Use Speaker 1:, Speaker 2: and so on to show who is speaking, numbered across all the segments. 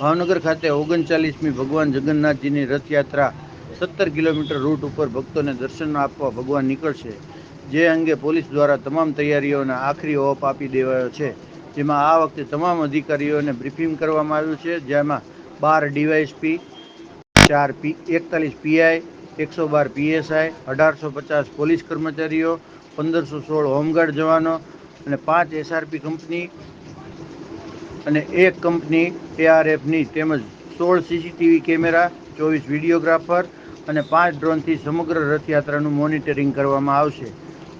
Speaker 1: ભાવનગર ખાતે ઓગણચાલીસમી ભગવાન જગન્નાથજીની રથયાત્રા સત્તર કિલોમીટર રૂટ ઉપર ભક્તોને દર્શન આપવા ભગવાન નીકળશે. જે અંગે પોલીસ દ્વારા તમામ તૈયારીઓને આખરી ઓપ આપી દેવાયો છે. જેમાં આ વખતે તમામ અધિકારીઓને બ્રિફિંગ કરવામાં આવ્યું છે. જેમાં બાર ડીવાયએસપી, ચાર પી, એકતાલીસ પીઆઈ, એકસો બાર પીએસઆઈ, અઢારસો પચાસ પોલીસ કર્મચારીઓ, પંદરસો સોળ હોમગાર્ડ જવાનો અને પાંચ એસઆરપી કંપની અને એક કંપની એઆરએફની તેમજ સોળ સીસીટીવી કેમેરા, ચોવીસ વિડીયોગ્રાફર અને પાંચ ડ્રોનથી સમગ્ર રથયાત્રાનું મોનિટરિંગ કરવામાં આવશે.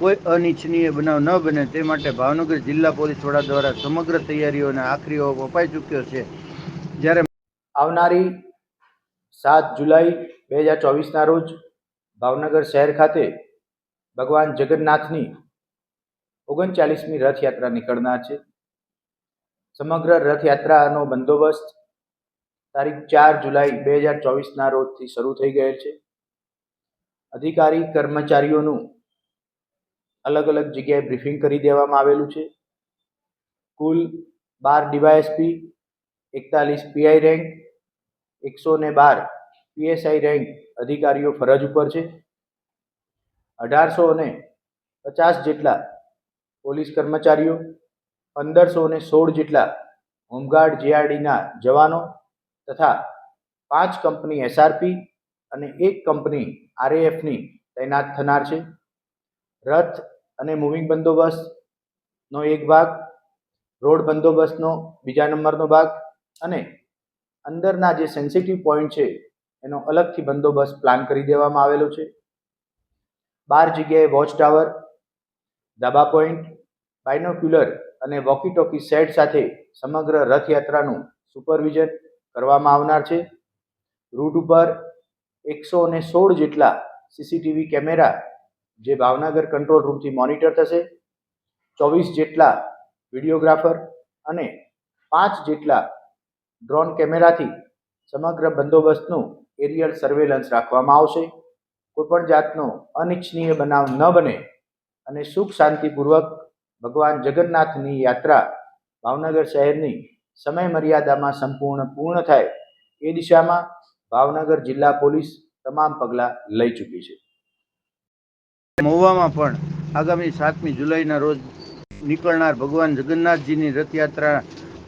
Speaker 1: કોઈ અનિચ્છનીય બનાવ ન બને, તે માટે ભાવનગર જિલ્લા પોલીસ વડા દ્વારા સમગ્ર તૈયારીઓને આખરી ઓપ અપાઈ ચૂક્યો છે. જ્યારે
Speaker 2: આવનારી સાત જુલાઈ બે હજાર ચોવીસના રોજ ભાવનગર શહેર ખાતે ભગવાન જગન્નાથની ઓગણચાલીસમી રથયાત્રા નીકળનાર છે. સમગ્ર રથયાત્રાનો બંદોબસ્ત તારીખ ચાર જુલાઈ બે હજાર ચોવીસના રોજથી શરૂ થઈ ગયેલ છે. અધિકારી કર્મચારીઓનું અલગ અલગ જગ્યાએ બ્રીફિંગ કરી દેવામાં આવેલું છે. કુલ બાર ડીવાયએસપી, એકતાલીસ પીઆઈ રેન્ક, એકસો ને બાર પીએસઆઈ રેન્ક અધિકારીઓ ફરજ ઉપર છે. અઢારસો અને પચાસ જેટલા પોલીસ કર્મચારીઓ પંદરસો ને સોળ જેટલા હોમગાર્ડ જેઆરડીના જવાનો તથા પાંચ કંપની એસઆરપી અને એક કંપની આરએએફની તૈનાત થનાર છે. રથ અને મૂવિંગ બંદોબસ્તનો એક ભાગ, રોડ બંદોબસ્તનો બીજા નંબરનો ભાગ અને અંદરના જે સેન્સિટિવ પોઈન્ટ છે એનો અલગથી બંદોબસ્ત પ્લાન કરી દેવામાં આવેલો છે. બાર જગ્યાએ વોચ ટાવર દાબા પોઈન્ટ બાયનોક્યુલર અને વોકી ટોકી સેટ સાથે સમગ્ર રથયાત્રાનું સુપરવિઝન કરવામાં આવનાર છે. રૂટ ઉપર એકસો ને સોળ જેટલા સીસીટીવી કેમેરા જે ભાવનગર કંટ્રોલ રૂમથી મોનિટર થશે, ચોવીસ જેટલા વિડીયોગ્રાફર અને પાંચ જેટલા ડ્રોન કેમેરાથી સમગ્ર બંદોબસ્તનું એરિયલ સર્વેલન્સ રાખવામાં આવશે. કોઈપણ જાતનો અનિચ્છનીય બનાવ ન બને અને સુખ શાંતિપૂર્વક ભગવાન જગન્નાથની યાત્રા ભાવનગર શહેરની સમય મર્યાદામાં સંપૂર્ણ પૂર્ણ થાય એ દિશામાં ભાવનગર જિલ્લા પોલીસ તમામ પગલાં લઈ ચૂકી છે.
Speaker 1: મહુવામાં પણ આગામી સાતમી જુલાઈના રોજ નીકળનાર ભગવાન જગન્નાથજીની રથયાત્રા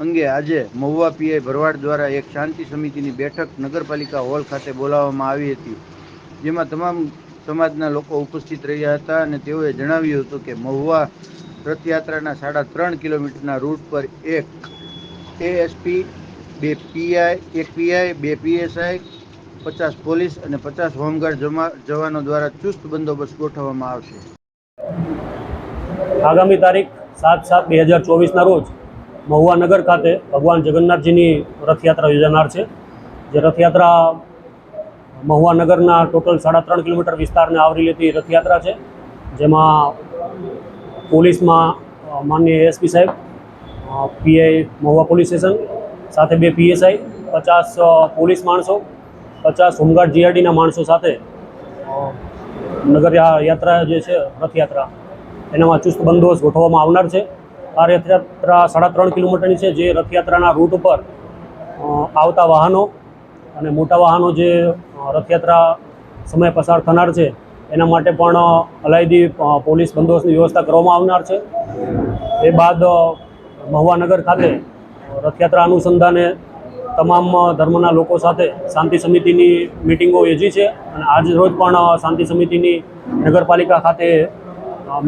Speaker 1: અંગે આજે મહુવા પીઆઈ ભરવાડ દ્વારા એક શાંતિ સમિતિની બેઠક નગરપાલિકા હોલ ખાતે બોલાવવામાં આવી હતી, જેમાં તમામ સમાજના લોકો ઉપસ્થિત રહ્યા હતા અને તેઓએ જણાવ્યું હતું કે મહુવા રથયાત્રાના સાડા ત્રણ કિલોમીટરના રૂટ પર એક એએસપી બે પીઆઈ એક પીઆઈ બે પીએસઆઈ પચાસ પોલીસ અને પચાસ હોમગાર્ડ જવાનો દ્વારા ચુસ્ત બંદોબસ્ત ગોઠવવામાં આવશે.
Speaker 3: આગામી તારીખ સાત સાત બે હજાર ચોવીસના રોજ મહુવા નગર ખાતે ભગવાન જગન્નાથજીની રથયાત્રા યોજાનાર છે, જે રથયાત્રા મહુવા નગરના ટોટલ સાડા ત્રણ કિલોમીટર વિસ્તારને આવરી લેતી રથયાત્રા છે, જેમાં પોલીસમાં માનનીય એસપી સાહેબ પીઆઈ મહુવા પોલીસ સ્ટેશન, સાથે બે પીએસઆઈ, પચાસ પોલીસ માણસો, પચાસ હોમગાર્ડ જીઆરડીના માણસો સાથે નગર યાત્રા જે છે, રથયાત્રા, એનામાં ચુસ્ત બંદોબસ્ત ગોઠવવામાં આવનાર છે. આ રથયાત્રા સાડા ત્રણ કિલોમીટરની છે, જે રથયાત્રાના રૂટ ઉપર આવતા વાહનો અને મોટા વાહનો જે રથયાત્રા સમય પસાર થનાર છે એના માટે પણ અલાયદી પોલીસ બંદોબસ્તની વ્યવસ્થા કરવામાં આવનાર છે. એ બાદ મહુવાનગર ખાતે રથયાત્રા અનુસંધાને તમામ ધર્મના લોકો સાથે શાંતિ સમિતિની મિટિંગો યોજી છે અને આજ રોજ પણ શાંતિ સમિતિની નગરપાલિકા ખાતે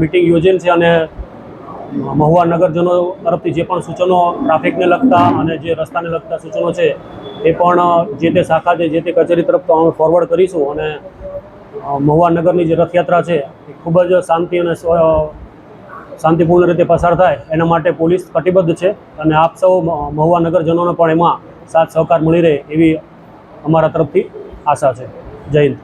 Speaker 3: મિટિંગ યોજેલ છે અને મહુવા નગરજનો તરફથી જે પણ સૂચનો ટ્રાફિકને લગતા અને જે રસ્તાને લગતા સૂચનો છે એ પણ જે તે શાખા છે, જે તે કચેરી તરફ તો ફોરવર્ડ કરીશું અને અ, મહુવા નગરની જે રથયાત્રા છે એ ખૂબ જ શાંતિ અને શાંતિપૂર્ણ રીતે પસાર થાય. એના માટે પોલીસ કટિબદ્ધ છે અને આપ સૌ મહુવા નગરજનોને પણ એમાં સાથ સહકાર મળી રહે એવી અમારા તરફથી આશા છે. જય હિન્દ.